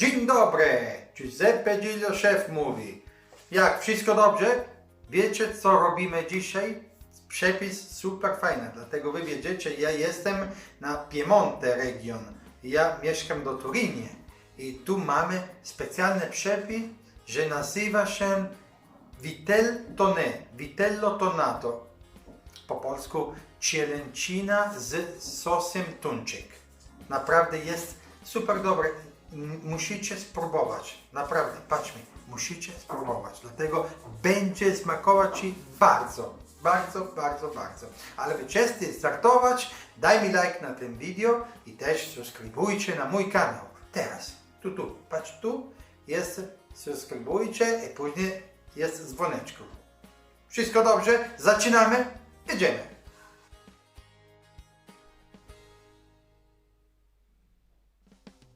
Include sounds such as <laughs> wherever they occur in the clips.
Dzień dobry! Giuseppe Giglio szef mówi. Jak wszystko dobrze? Wiecie co robimy dzisiaj? Przepis super fajny, dlatego wy wiedziecie, ja jestem na Piemonte region. Ja mieszkam do Turinie i tu mamy specjalny przepis, że nazywa się Vitel Vitello Tonato. Po polsku cielęcina z sosem tuńczyk. Naprawdę jest super dobre. Musicie spróbować. Naprawdę, patrz mi, musicie spróbować. Dlatego będzie smakować Ci bardzo, bardzo, bardzo, bardzo. Ale wyczesty startować, daj mi like na tym wideo i też subskrybujcie na mój kanał. Teraz, tu, tu, patrz tu, jest subskrybujcie i później jest dzwoneczku. Wszystko dobrze? Zaczynamy? Jedziemy.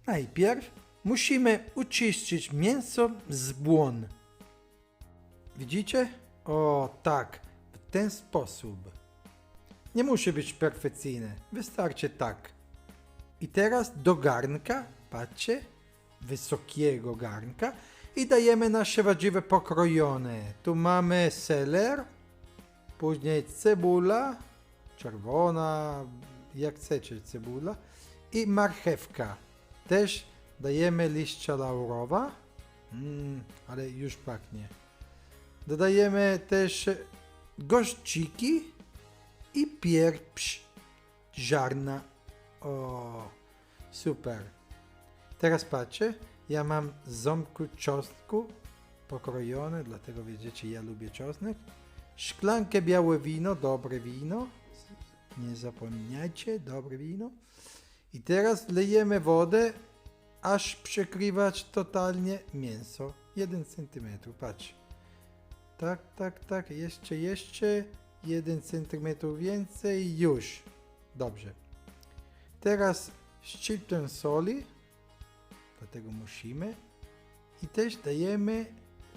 Najpierw musimy uczyścić mięso z błon. Widzicie? O tak, w ten sposób. Nie musi być perfekcyjne, wystarczy tak. I teraz do garnka, patrzcie, wysokiego garnka i dajemy nasze warzywa pokrojone. Tu mamy seler, później cebula, czerwona, jak chcecie cebula i marchewka. Też dajemy liścia laurowa, mm, ale już pachnie. Dodajemy też goździki i pieprz ziarna. O, super. Teraz patrzcie, ja mam ząbku czosnku pokrojone, dlatego wiecie, ja lubię czosnek. Szklankę białe wino, dobre wino. Nie zapominajcie, dobre wino. I teraz lejemy wodę, aż przekrywać totalnie mięso. 1 cm, patrz. Tak, tak, tak, jeszcze, jeszcze. 1 cm więcej, już. Dobrze. Teraz szczyptę soli, dlatego musimy. I też dajemy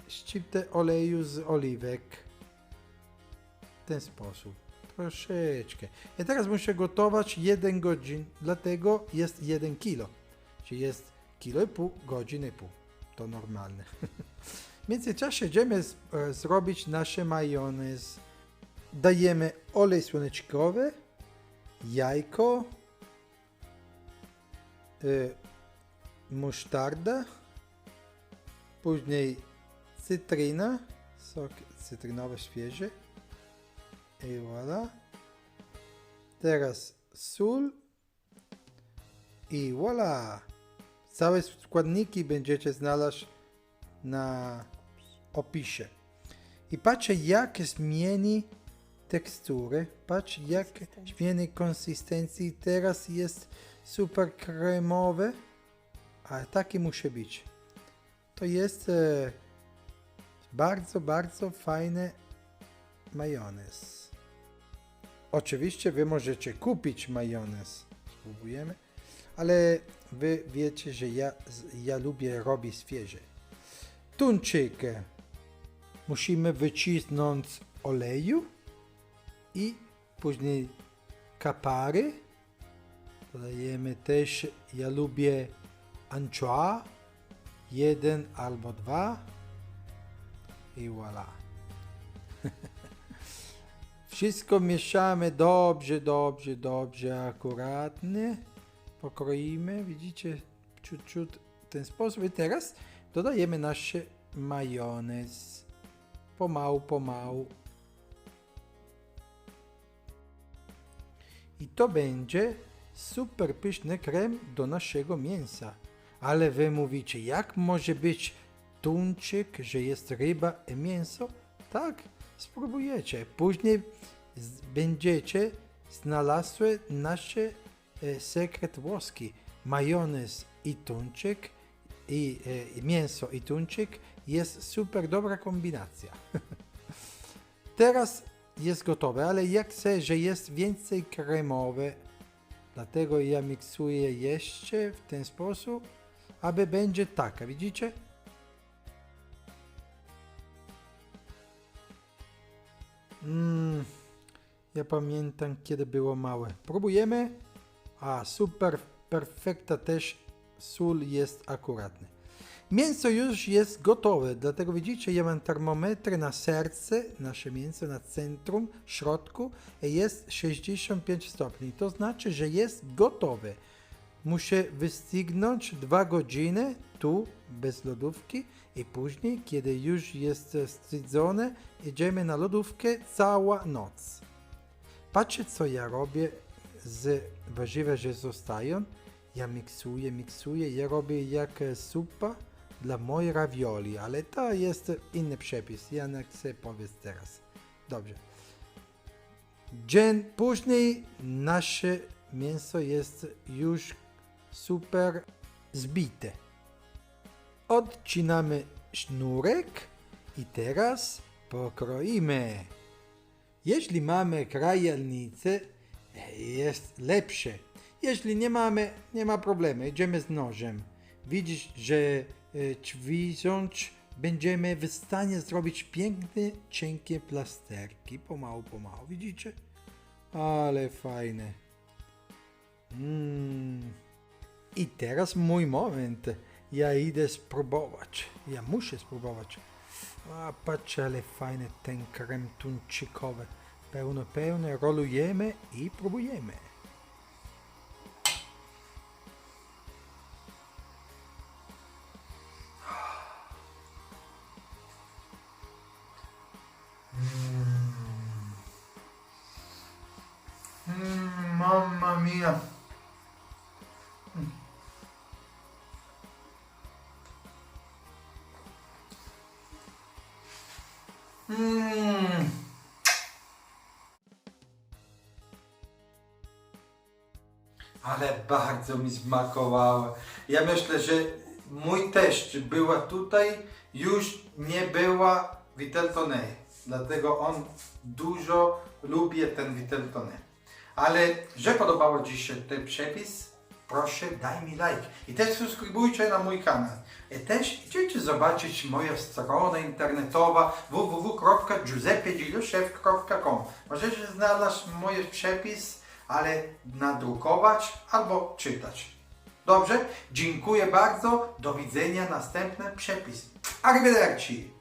szczyptę oleju z oliwek. W ten sposób. Troszeczkę. I teraz muszę gotować 1 godzin, dlatego jest 1 kilo. Czyli jest kilo i pół, godziny i pół. To normalne. <laughs> W międzyczasie idziemy z, e, zrobić nasze majonez. Dajemy olej słoneczkowy, jajko, y, musztarda, później cytryna, sok cytrynowy świeży i voilà. Teraz sól i voilà. Całe składniki będziecie znaleźć na opisie. I patrzcie jak zmieni tekstury, patrz jak zmieni konsystencję. Teraz jest super kremowy, a taki musi być. To jest e, bardzo, bardzo fajny majonez. Oczywiście wy możecie kupić majonez. Spróbujemy. Ale wy wiecie, że ja, ja lubię robić świeży. Tuńczyk musimy wycisnąć oleju i później kapary. Dodajemy też, ja lubię ancioa, jeden albo dwa i voilà. <laughs> Wszystko mieszamy dobrze, dobrze, dobrze, akuratnie. Pokroimy, widzicie, ciut, w ten sposób. I teraz dodajemy nasz majonez. Pomału, pomału. I to będzie super pyszny krem do naszego mięsa. Ale wy mówicie, jak może być tuńczyk, że jest ryba i mięso? Tak, spróbujecie. Później będziecie znalazły nasze e, sekret włoski. Majonez i tuńczyk, i e, mięso i tuńczyk jest super dobra kombinacja. <laughs> Teraz jest gotowe, ale ja chcę, że jest więcej kremowe, dlatego ja miksuję jeszcze w ten sposób, aby będzie taka, widzicie? Mm, ja pamiętam, kiedy było małe. Próbujemy. A super, perfekta też sól jest akuratny. Mięso już jest gotowe, dlatego widzicie, ja mam termometr na serce, nasze mięso na centrum, środku jest 65 stopni. To znaczy, że jest gotowe. Muszę wystygnąć 2 godziny tu bez lodówki i później, kiedy już jest strydzone, idziemy na lodówkę cała noc. Patrzcie, co ja robię z warzywa, że zostają. Ja miksuję, miksuję. Ja robię jak supa dla mojej ravioli, ale to jest inny przepis. Ja nie chcę powiedzieć teraz. Dobrze. Dzień później nasze mięso jest już super zbite. Odcinamy sznurek i teraz pokroimy. Jeśli mamy krajalnicę, jest lepsze. Jeśli nie mamy, nie ma problemu. Idziemy z nożem. Widzisz, że e, ćwicząc będziemy w stanie zrobić piękne, cienkie plasterki. Pomału, pomału. Widzicie? Ale fajne. Mm. I teraz mój moment. Ja idę spróbować. Ja muszę spróbować. A patrz, ale fajny ten krem tuńczykowy. Pełno, pełno. Rolujemy i próbujemy. Mm, mamma mia. Ale bardzo mi smakowało. Ja myślę, że mój teść była tutaj, już nie była Viteltoné. Dlatego on dużo lubi ten Viteltoné. Ale że podobało Ci się ten przepis, proszę daj mi like. I też subskrybujcie na mój kanał. I też idziecie zobaczyć moją stronę internetową www.giuseppegilioszef.com Możecie znaleźć mój przepis, ale nadrukować albo czytać. Dobrze? Dziękuję bardzo. Do widzenia. Następny przepis. Arrivederci.